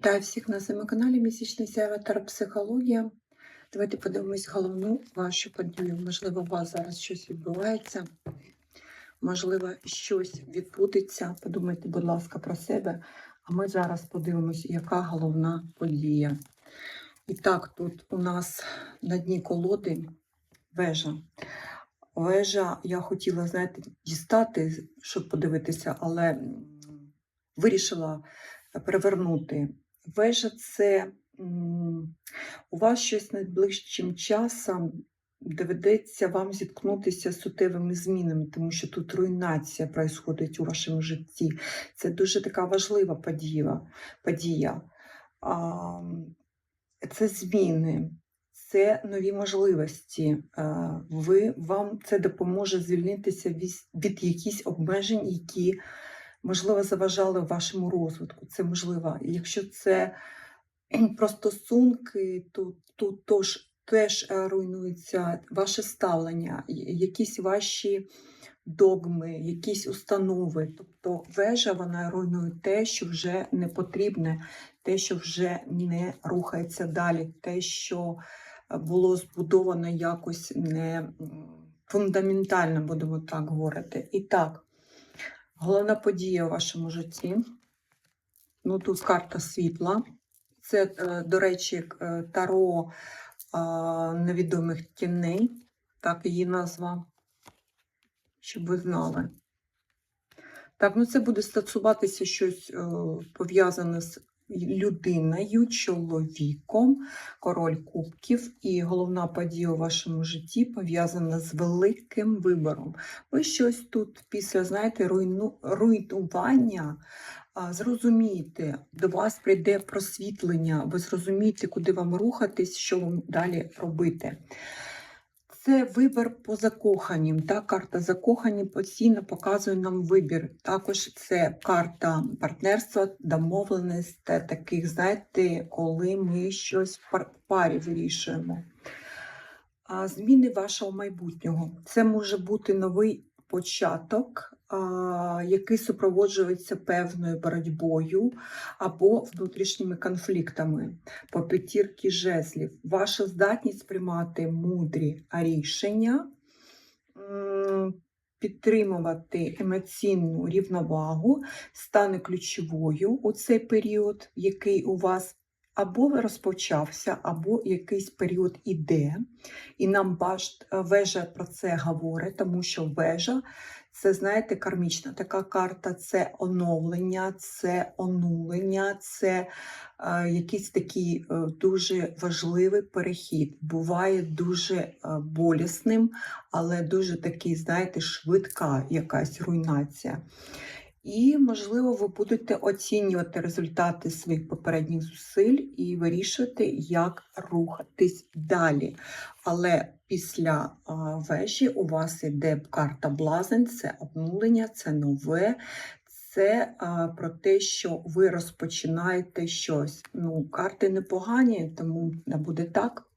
Вітаю всіх на своєму каналі Місячний сяйва психологія. Давайте подивимось головну вашу подію. Можливо, у вас зараз щось відбувається, можливо, щось відбудеться. Подумайте, будь ласка, про себе. А ми зараз подивимось, яка головна подія. І так, тут у нас на дні колоди вежа. Вежа я хотіла, знаєте, дістати, щоб подивитися, але вирішила перевернути. Вежа це у вас щось найближчим часом доведеться вам зіткнутися з суттєвими змінами, тому що тут руйнація происходить у вашому житті. Це дуже така важлива подія. подія. Це зміни, це нові можливості. Ви, вам це допоможе звільнитися від, якихось обмежень, які можливо, заважали вашому розвитку. Це можливо. Якщо це про стосунки, то тут тож, теж е, руйнується ваше ставлення, якісь ваші догми, якісь установи. Тобто вежа вона руйнує те, що вже не потрібне, те, що вже не рухається далі, те, що е, було збудовано якось не фундаментально, будемо так говорити. І так, Головна подія у вашому житті. Ну, тут карта світла. Це, е, до речі, е, таро невідомих тіней, так її назва, щоб ви знали. Так, ну це буде стосуватися щось е, пов'язане з людиною, чоловіком, король кубків, і головна подія у вашому житті пов'язана з великим вибором. Ви щось тут після, знаєте, руйну, руйнування зрозумієте, до вас прийде просвітлення, ви зрозумієте, куди вам рухатись, що вам далі робити. Це вибір по закоханням. Та карта закохані постійно показує нам вибір. Також це карта партнерства, домовленість та таких, знаєте, коли ми щось в пар- парі вирішуємо. А зміни вашого майбутнього. Це може бути новий початок, який супроводжується певною боротьбою або внутрішніми конфліктами по п'ятірки жезлів. Ваша здатність приймати мудрі рішення, підтримувати емоційну рівновагу стане ключовою у цей період, який у вас або розпочався, або якийсь період іде. І нам вежа про це говорить, тому що вежа це, знаєте, кармічна така карта, це оновлення, це онулення, це е, якийсь такий е, дуже важливий перехід. Буває дуже е, болісним, але дуже такий, знаєте, швидка якась руйнація. І, можливо, ви будете оцінювати результати своїх попередніх зусиль і вирішувати, як рухатись далі. Але після вежі у вас йде карта Блазень, це обнулення, це нове, це а, про те, що ви розпочинаєте щось. Ну, карти непогані, тому не буде так.